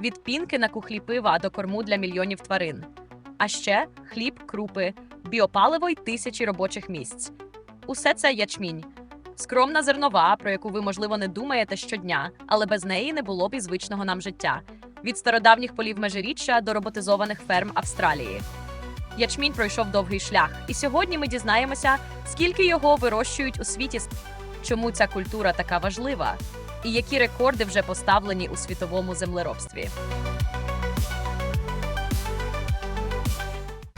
від пінки на кухлі пива до корму для мільйонів тварин. А ще хліб, крупи, біопаливо й тисячі робочих місць. Усе це ячмінь. Скромна зернова, про яку ви, можливо, не думаєте щодня, але без неї не було б і звичного нам життя від стародавніх полів межиріччя до роботизованих ферм Австралії. Ячмінь пройшов довгий шлях, і сьогодні ми дізнаємося, скільки його вирощують у світі, чому ця культура така важлива, і які рекорди вже поставлені у світовому землеробстві.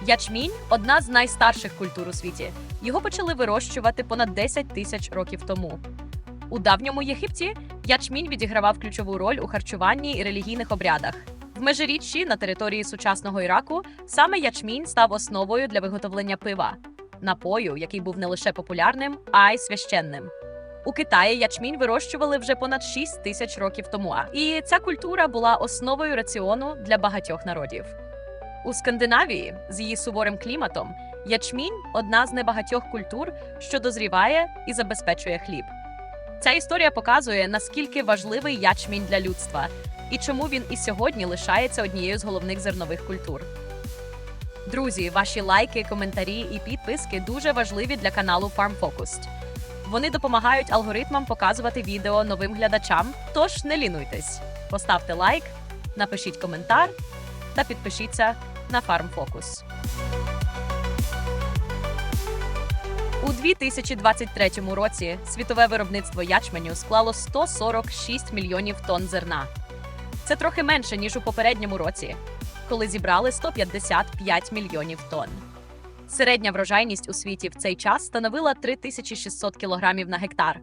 Ячмінь одна з найстарших культур у світі. Його почали вирощувати понад 10 тисяч років тому. У давньому Єгипті ячмінь відігравав ключову роль у харчуванні і релігійних обрядах. В межиріччі на території сучасного Іраку саме ячмінь став основою для виготовлення пива, напою, який був не лише популярним, а й священним. У Китаї ячмінь вирощували вже понад 6 тисяч років тому. І ця культура була основою раціону для багатьох народів. У Скандинавії з її суворим кліматом ячмінь одна з небагатьох культур, що дозріває і забезпечує хліб. Ця історія показує, наскільки важливий ячмінь для людства і чому він і сьогодні лишається однією з головних зернових культур. Друзі, ваші лайки, коментарі і підписки дуже важливі для каналу Farm Focused. Вони допомагають алгоритмам показувати відео новим глядачам, тож не лінуйтесь. Поставте лайк, напишіть коментар та підпишіться на Farm Focus. У 2023 році світове виробництво ячменю склало 146 мільйонів тонн зерна. Це трохи менше ніж у попередньому році, коли зібрали 155 мільйонів тонн. Середня врожайність у світі в цей час становила 3600 кілограмів на гектар.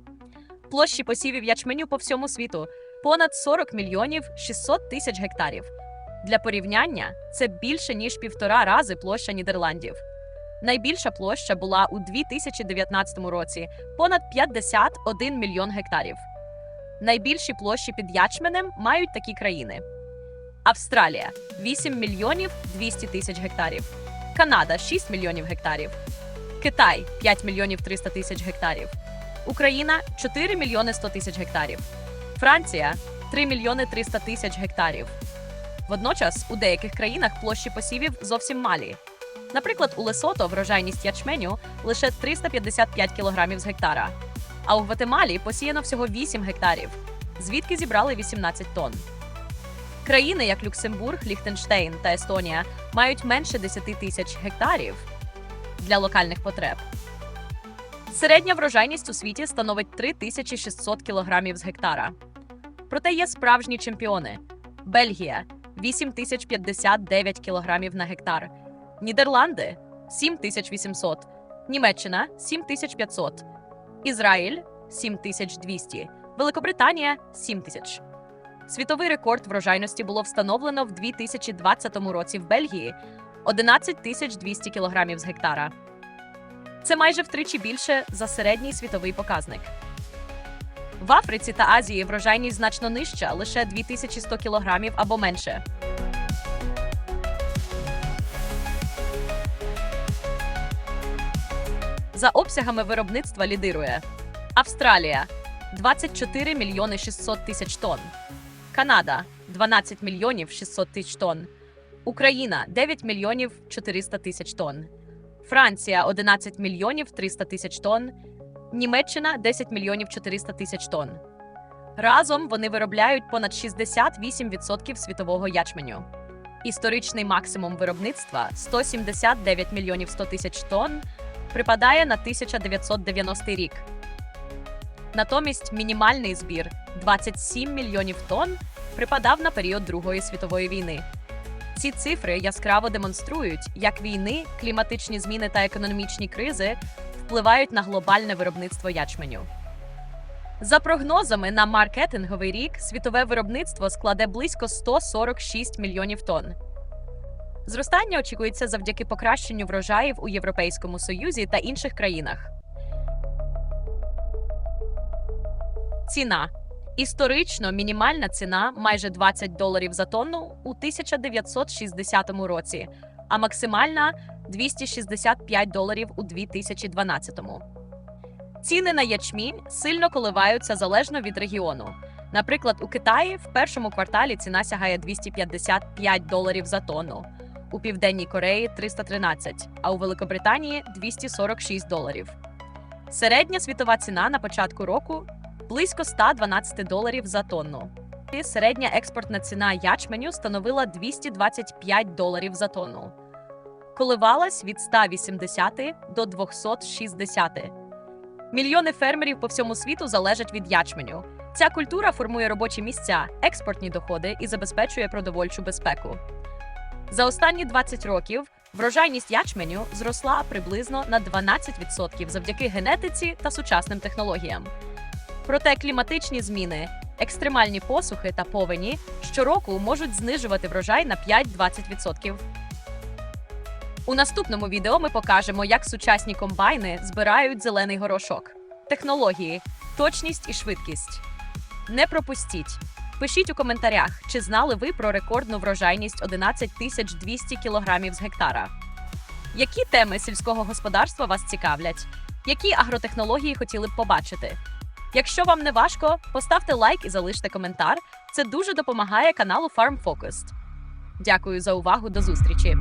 Площі посівів ячменю по всьому світу понад 40 мільйонів 600 тисяч гектарів. Для порівняння це більше ніж півтора рази площа Нідерландів. Найбільша площа була у 2019 році понад 51 мільйон гектарів. Найбільші площі під ячменем мають такі країни: Австралія 8 мільйонів 200 тисяч гектарів, Канада 6 мільйонів гектарів, Китай 5 мільйонів 300 тисяч гектарів, Україна 4 мільйони 100 тисяч гектарів, Франція 3 мільйони 300 тисяч гектарів. Водночас у деяких країнах площі посівів зовсім малі. Наприклад, у Лесото врожайність ячменю лише 355 кілограмів з гектара, а у Гватемалі посіяно всього 8 гектарів, звідки зібрали 18 тонн. Країни, як Люксембург, Ліхтенштейн та Естонія, мають менше 10 тисяч гектарів для локальних потреб. Середня врожайність у світі становить 3600 кілограмів з гектара. Проте є справжні чемпіони: Бельгія 8059 кілограмів на гектар, Нідерланди 7800, Німеччина 7500, Ізраїль 7200, Великобританія 7000. Світовий рекорд врожайності було встановлено в 2020 році в Бельгії 11 200 кілограмів з гектара. Це майже втричі більше за середній світовий показник. В Африці та Азії врожайність значно нижча лише 2100 кілограмів або менше. За обсягами виробництва лідирує Австралія 24 мільйони 600 тисяч тонн, Канада 12 мільйонів 600 тисяч тонн, Україна 9 мільйонів 400 тисяч тонн, Франція 11 мільйонів 300 тисяч тонн, Німеччина 10 мільйонів 400 тисяч тонн. Разом вони виробляють понад 68% світового ячменю. Історичний максимум виробництва 179 мільйонів 100 тисяч тонн припадає на 1990 рік. Натомість мінімальний збір 27 мільйонів тонн припадав на період Другої світової війни. Ці цифри яскраво демонструють, як війни, кліматичні зміни та економічні кризи впливають на глобальне виробництво ячменю. За прогнозами на маркетинговий рік світове виробництво складе близько 146 мільйонів тонн. Зростання очікується завдяки покращенню врожаїв у Європейському Союзі та інших країнах. Ціна історично мінімальна ціна майже 20 доларів за тонну у 1960 році, а максимальна 265 доларів у 2012. Ціни на ячмінь сильно коливаються залежно від регіону. Наприклад, у Китаї в першому кварталі ціна сягає 255 доларів за тонну, у Південній Кореї 313, а у Великобританії 246 доларів. Середня світова ціна на початку року близько 112 доларів за тонну. Середня експортна ціна ячменю становила 225 доларів за тонну. Коливалась від 180 до 260. Мільйони фермерів по всьому світу залежать від ячменю. Ця культура формує робочі місця, експортні доходи і забезпечує продовольчу безпеку. За останні 20 років врожайність ячменю зросла приблизно на 12% завдяки генетиці та сучасним технологіям. Проте кліматичні зміни, екстремальні посухи та повені щороку можуть знижувати врожай на 5-20%. У наступному відео ми покажемо, як сучасні комбайни збирають зелений горошок. Технології, точність і швидкість. Не пропустіть. Пишіть у коментарях, чи знали ви про рекордну врожайність 11 200 кілограмів з гектара. Які теми сільського господарства вас цікавлять? Які агротехнології хотіли б побачити? Якщо вам не важко, поставте лайк і залиште коментар. Це дуже допомагає каналу Farm Focused. Дякую за увагу. До зустрічі!